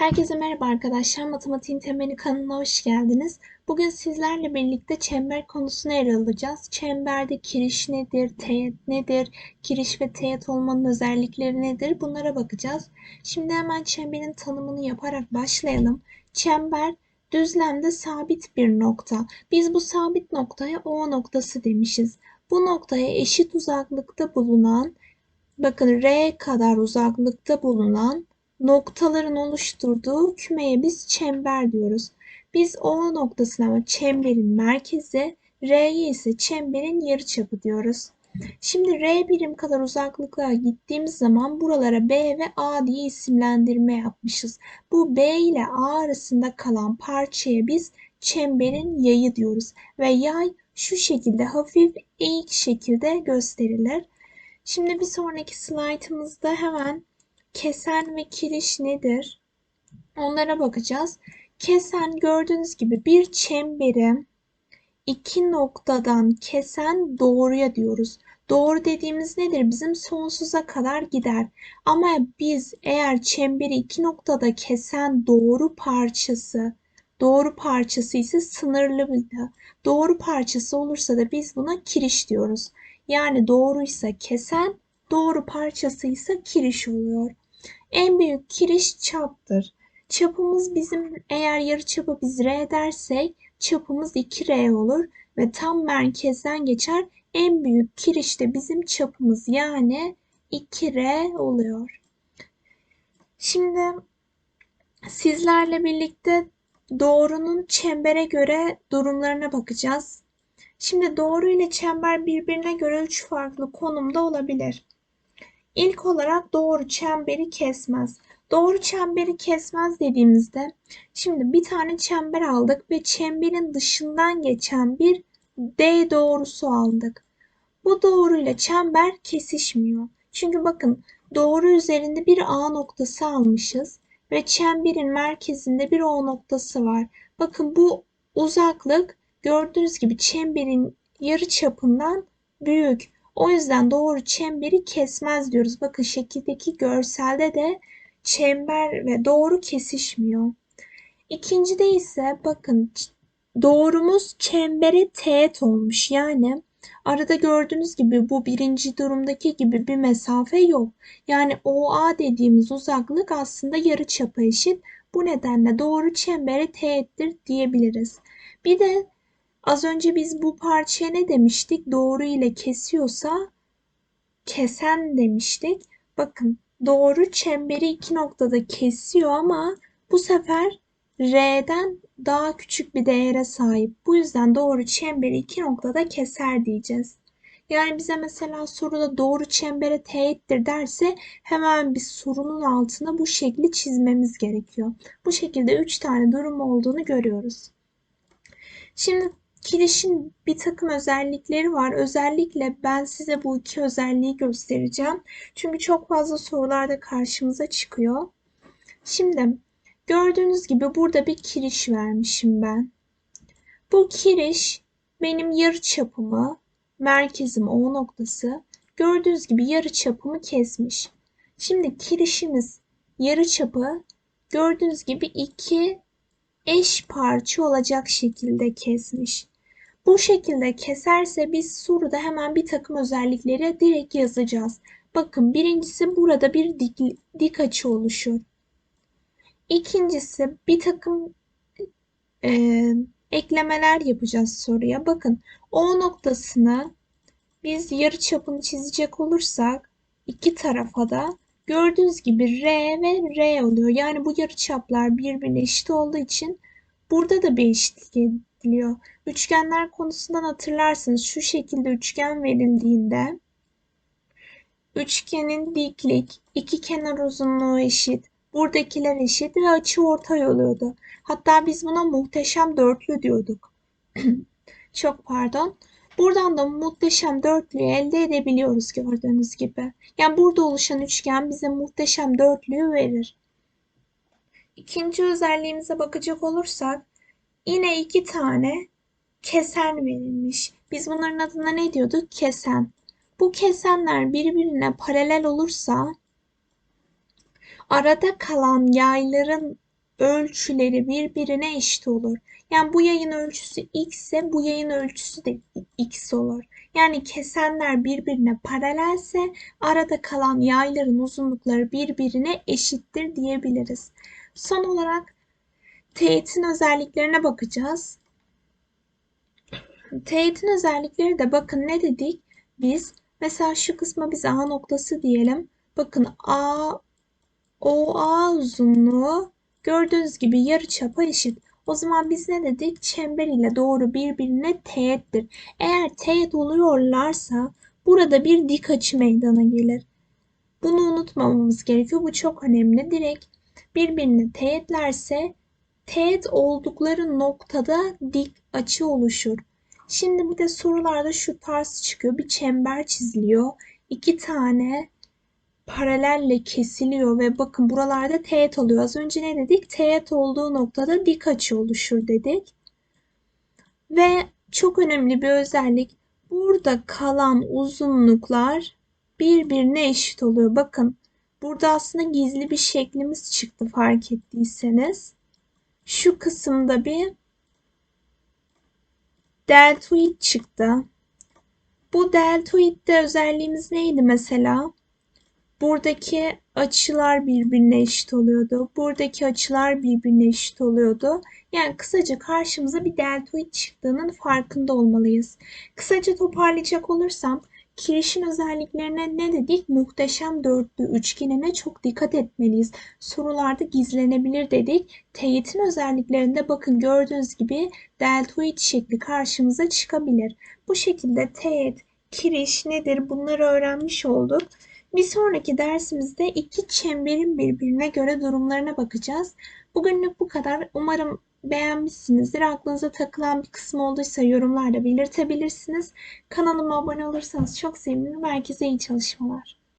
Herkese merhaba arkadaşlar. Matematiğin Temeli kanalına hoş geldiniz. Bugün sizlerle birlikte çember konusunu ele alacağız. Çemberde kiriş nedir, teğet nedir, kiriş ve teğet olmanın özellikleri nedir bunlara bakacağız. Şimdi hemen çemberin tanımını yaparak başlayalım. Çember düzlemde sabit bir nokta. Biz bu sabit noktaya O noktası demişiz. Bu noktaya eşit uzaklıkta bulunan, bakın R kadar uzaklıkta bulunan noktaların oluşturduğu kümeye biz çember diyoruz. Biz O noktasına ama çemberin merkezi, R'ye ise çemberin yarıçapı diyoruz. Şimdi R birim kadar uzaklıklara gittiğimiz zaman buralara B ve A diye isimlendirme yapmışız. Bu B ile A arasında kalan parçaya biz çemberin yayı diyoruz. Ve yay şu şekilde hafif eğik şekilde gösterilir. Şimdi bir sonraki slaytımızda hemen kesen ve kiriş nedir? Onlara bakacağız. Kesen gördüğünüz gibi bir çemberi iki noktadan kesen doğruya diyoruz. Doğru dediğimiz nedir? Bizim sonsuza kadar gider. Ama biz eğer çemberi iki noktada kesen doğru parçası, doğru parçası ise sınırlı bir Doğru parçası olursa da biz buna kiriş diyoruz. Yani doğruysa kesen, doğru parçası ise kiriş oluyor. En büyük kiriş çaptır. Çapımız bizim eğer yarıçapı biz R dersek çapımız 2R olur ve tam merkezden geçer. En büyük kiriş de bizim çapımız yani 2R oluyor. Şimdi sizlerle birlikte doğrunun çembere göre durumlarına bakacağız. Şimdi doğru ile çember birbirine göre üç farklı konumda olabilir. İlk olarak doğru çemberi kesmez. Doğru çemberi kesmez dediğimizde şimdi bir tane çember aldık ve çemberin dışından geçen bir D doğrusu aldık. Bu doğruyla çember kesişmiyor. Çünkü bakın doğru üzerinde bir A noktası almışız ve çemberin merkezinde bir O noktası var. Bakın bu uzaklık gördüğünüz gibi çemberin yarı çapından büyük. O yüzden doğru çemberi kesmez diyoruz. Bakın şekildeki görselde de çember ve doğru kesişmiyor. İkincide ise bakın doğrumuz çembere teğet olmuş. Yani arada gördüğünüz gibi bu birinci durumdaki gibi bir mesafe yok. Yani OA dediğimiz uzaklık aslında yarı çapa eşit. Bu nedenle doğru çembere teğettir diyebiliriz. Bir de Az önce biz bu parçaya ne demiştik? Doğru ile kesiyorsa kesen demiştik. Bakın doğru çemberi iki noktada kesiyor ama bu sefer R'den daha küçük bir değere sahip. Bu yüzden doğru çemberi iki noktada keser diyeceğiz. Yani bize mesela soruda doğru çembere teğettir derse hemen bir sorunun altına bu şekli çizmemiz gerekiyor. Bu şekilde üç tane durum olduğunu görüyoruz. Şimdi Kirişin bir takım özellikleri var. Özellikle ben size bu iki özelliği göstereceğim. Çünkü çok fazla sorularda karşımıza çıkıyor. Şimdi gördüğünüz gibi burada bir kiriş vermişim ben. Bu kiriş benim yarı çapımı, merkezim O noktası. Gördüğünüz gibi yarı çapımı kesmiş. Şimdi kirişimiz yarı çapı gördüğünüz gibi iki eş parça olacak şekilde kesmiş. Bu şekilde keserse biz soruda hemen bir takım özellikleri direkt yazacağız. Bakın birincisi burada bir dik, dik açı oluşur. İkincisi bir takım e, eklemeler yapacağız soruya. Bakın O noktasını biz yarı çapını çizecek olursak iki tarafa da gördüğünüz gibi R ve R oluyor. Yani bu yarı çaplar birbirine eşit olduğu için burada da bir eşitlik ediliyor. Üçgenler konusundan hatırlarsınız. Şu şekilde üçgen verildiğinde üçgenin diklik, iki kenar uzunluğu eşit, buradakiler eşit ve açı ortay oluyordu. Hatta biz buna muhteşem dörtlü diyorduk. Çok pardon. Buradan da muhteşem dörtlüyü elde edebiliyoruz gördüğünüz gibi. Yani burada oluşan üçgen bize muhteşem dörtlüyü verir. İkinci özelliğimize bakacak olursak yine iki tane kesen verilmiş. Biz bunların adına ne diyorduk? Kesen. Bu kesenler birbirine paralel olursa arada kalan yayların ölçüleri birbirine eşit olur. Yani bu yayın ölçüsü x ise bu yayın ölçüsü de x olur. Yani kesenler birbirine paralelse arada kalan yayların uzunlukları birbirine eşittir diyebiliriz. Son olarak teğetin özelliklerine bakacağız. Teğetin özellikleri de bakın ne dedik? Biz mesela şu kısma biz A noktası diyelim. Bakın A OA uzunluğu gördüğünüz gibi yarıçapa eşit. O zaman biz ne dedik? Çember ile doğru birbirine teğettir. Eğer teğet oluyorlarsa burada bir dik açı meydana gelir. Bunu unutmamamız gerekiyor. Bu çok önemli. Direkt birbirine teğetlerse teğet oldukları noktada dik açı oluşur. Şimdi bir de sorularda şu tarz çıkıyor. Bir çember çiziliyor. İki tane paralelle kesiliyor ve bakın buralarda teğet oluyor. Az önce ne dedik? Teğet olduğu noktada dik açı oluşur dedik. Ve çok önemli bir özellik. Burada kalan uzunluklar birbirine eşit oluyor. Bakın burada aslında gizli bir şeklimiz çıktı fark ettiyseniz. Şu kısımda bir deltoid çıktı. Bu deltoidde özelliğimiz neydi mesela? Buradaki açılar birbirine eşit oluyordu. Buradaki açılar birbirine eşit oluyordu. Yani kısaca karşımıza bir deltoid çıktığının farkında olmalıyız. Kısaca toparlayacak olursam kirişin özelliklerine ne dedik? Muhteşem dörtlü üçgenine çok dikkat etmeliyiz. Sorularda gizlenebilir dedik. Teğetin özelliklerinde bakın gördüğünüz gibi deltoid şekli karşımıza çıkabilir. Bu şekilde teğet, kiriş nedir bunları öğrenmiş olduk. Bir sonraki dersimizde iki çemberin birbirine göre durumlarına bakacağız. Bugünlük bu kadar. Umarım beğenmişsinizdir. Aklınıza takılan bir kısım olduysa yorumlarda belirtebilirsiniz. Kanalıma abone olursanız çok sevinirim. Herkese iyi çalışmalar.